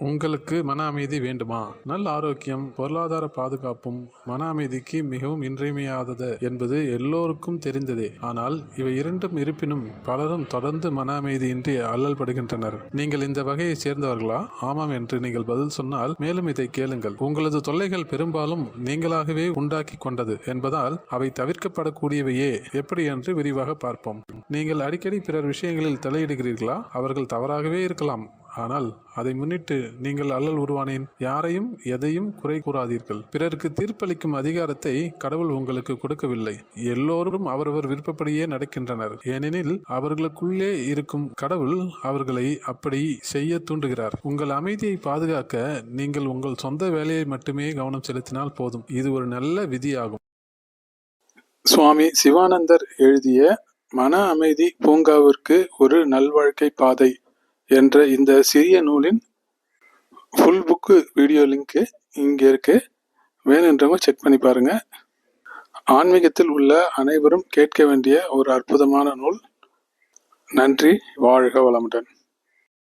உங்களுக்கு மன அமைதி வேண்டுமா? நல்ல ஆரோக்கியம் பொருளாதார பாதுகாப்பும் மன அமைதிக்கு மிகவும் இன்றியமையாதது என்பது எல்லோருக்கும் தெரிந்ததே. ஆனால் இவை இரண்டும் இருப்பினும் பலரும் தொடர்ந்து மன அமைதியின்றி அல்லல்படுகின்றனர். நீங்கள் இந்த வகையை சேர்ந்தவர்களா? ஆமாம் என்று நீங்கள் பதில் சொன்னால் மேலும் இதை கேளுங்கள். உங்களது தொல்லைகள் பெரும்பாலும் நீங்களாகவே உண்டாக்கி கொண்டது என்பதால் அவை தவிர்க்கப்படக்கூடியவையே. எப்படி என்று விரிவாக பார்ப்போம். நீங்கள் அடிக்கடி பிறர் விஷயங்களில் தலையிடுகிறீர்களா? அவர்கள் தவறாகவே இருக்கலாம். ஆனால் அதை முன்னிட்டு நீங்கள் அல்லல் உருவானேன். யாரையும் எதையும் குறை கூறாதீர்கள். பிறருக்கு தீர்ப்பளிக்கும் அதிகாரத்தை கடவுள் உங்களுக்கு கொடுக்கவில்லை. எல்லோரும் அவரவர் விருப்பப்படியே நடக்கின்றனர். ஏனெனில் அவர்களுக்குள்ளே இருக்கும் கடவுள் அவர்களை அப்படி செய்ய தூண்டுகிறார். உங்கள் அமைதியை பாதுகாக்க நீங்கள் உங்கள் சொந்த வேலையை மட்டுமே கவனம் செலுத்தினால் போதும். இது ஒரு நல்ல விதியாகும். சுவாமி சிவானந்தர் எழுதிய மன அமைதி பூங்காவிற்கு ஒரு நல்வாழ்க்கை பாதை. என்ற இந்த சிறிய நூலின் ஃபுல் புக்கு வீடியோ லிங்க்கு இங்கே இருக்கு. வேணுன்றவங்க செக் பண்ணி பாருங்க. ஆன்மீகத்தில் உள்ள அனைவரும் கேட்க வேண்டிய ஒரு அற்புதமான நூல். நன்றி வாழ்க வளமுடன்.